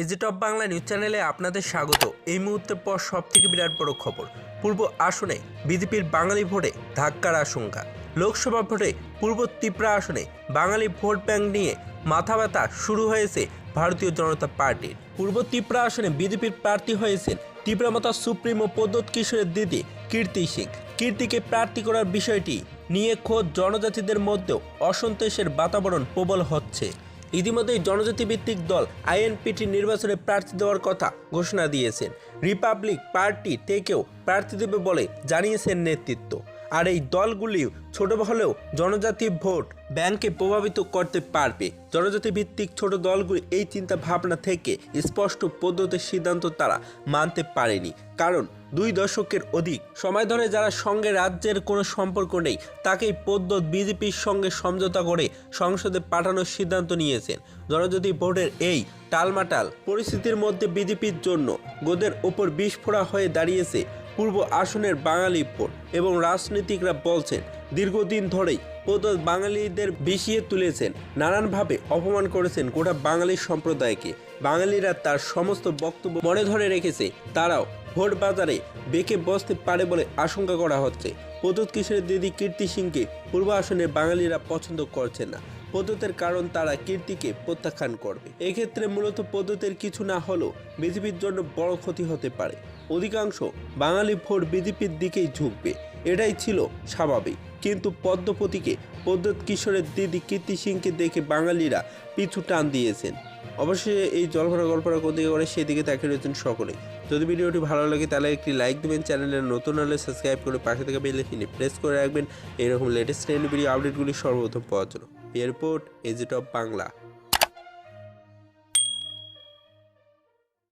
AG top Bangla news চ্যানেলে আপনাদের স্বাগত। এই মুহূর্তের পর সব থেকে বিরাট বড় খবর। পূর্ব আসনে বিজেপির বাঙালি ভোটে ধাক্কার আশঙ্কা। লোকসভা ভোটে পূর্ব ত্রিপুরা আসনে বাঙালি ভোট ব্যাংক নিয়ে মাথা ব্যথা শুরু হয়েছে ভারতীয় জনতা পার্টির। পূর্ব ত্রিপুরা আসনে বিজেপির প্রার্থী হয়েছেন তীব্রমতা সুপ্রিমো পদ্মত কিশোরের দিদি কীর্তি সিং। কীর্তিকে প্রার্থী করার বিষয়টি নিয়ে খোদ জনজাতিদের মধ্যেও অসন্তোষের বাতাবরণ প্রবল হচ্ছে। ইতিমধ্যেই জনজাতি ভিত্তিক দল আইএনপিটি নির্বাচনে প্রার্থী দেওয়ার কথা ঘোষণা দিয়েছেন। রিপাবলিক পার্টি থেকেও প্রার্থী দেবে বলে জানিয়েছেন নেতৃত্ব। আর এই দলগুলি ছোট হলেও জনজাতি ভোট ব্যাংকে প্রভাবিত করতে পারবে। জনজাতি ভিত্তিক ছোট দলগুলি এই চিন্তা ভাবনা থেকে স্পষ্ট পদ্ধতির সিদ্ধান্ত তারা মানতে পারেনি। কারণ দুই দশকের অধিক সময় ধরে যারা সঙ্গে রাজ্যের কোনো সম্পর্ক নেই, তাকেই পদ্ধত বিজেপির সঙ্গে সমঝোতা করে সংসদে পাঠানোর সিদ্ধান্ত নিয়েছেন। জনজাতি ভোটের এই টালমাটাল পরিস্থিতির মধ্যে বিজেপির জন্য গোদের ওপর বিস্ফোরা হয়ে দাঁড়িয়েছে পূর্ব আসনের বাঙালি ভোট এবং রাজনীতিকরা বলছেন, দীর্ঘদিন ধরেই পদ্ধত বাঙালিদের বিষিয়ে তুলেছেন, নানানভাবে অপমান করেছেন গোটা বাঙালি সম্প্রদায়কে। বাঙালিরা তার সমস্ত বক্তব্য মনে ধরে রেখেছে, তারাও ভোট বাজারে বেঁকে বসতে পারে বলে আশঙ্কা করা হচ্ছে। পদ্ধত কিশোরের দিদি কীর্তি সিংকে পূর্ব আসনের বাঙালিরা পছন্দ করছে না। পদ্ধতের কারণ তারা কীর্তিকে প্রত্যাখ্যান করবে। এক্ষেত্রে মূলত পদ্ধতির কিছু না হলেও বিজেপির জন্য বড় ক্ষতি হতে পারে। অধিকাংশ বাঙালি ভোট বিজেপির দিকেই ঝুঁকবে। এটাই ছিল স্বাভাবিক। কিন্তু পদ্মপতিকে পদ্ধত কিশোরের দিদি কীর্তি সিংকে দেখে বাঙালিরা পিছু টান দিয়েছেন। অবশ্যই এই জলভরা গল্পরা কোন দিকে করে সেদিকে তাকিয়ে রয়েছেন সকলে। যদি ভিডিওটি ভালো লাগে তাহলে একটি লাইক দেবেন, চ্যানেলে নতুন হলে সাবস্ক্রাইব করে পাশে থেকে বেল আইকনে প্রেস করে রাখবেন। এরকম লেটেস্ট ট্রেন্ড ভিডিও আপডেটগুলি সর্বপ্রথম পাওয়ার জন্য। এয়ারপোর্ট এজিট অফ বাংলা।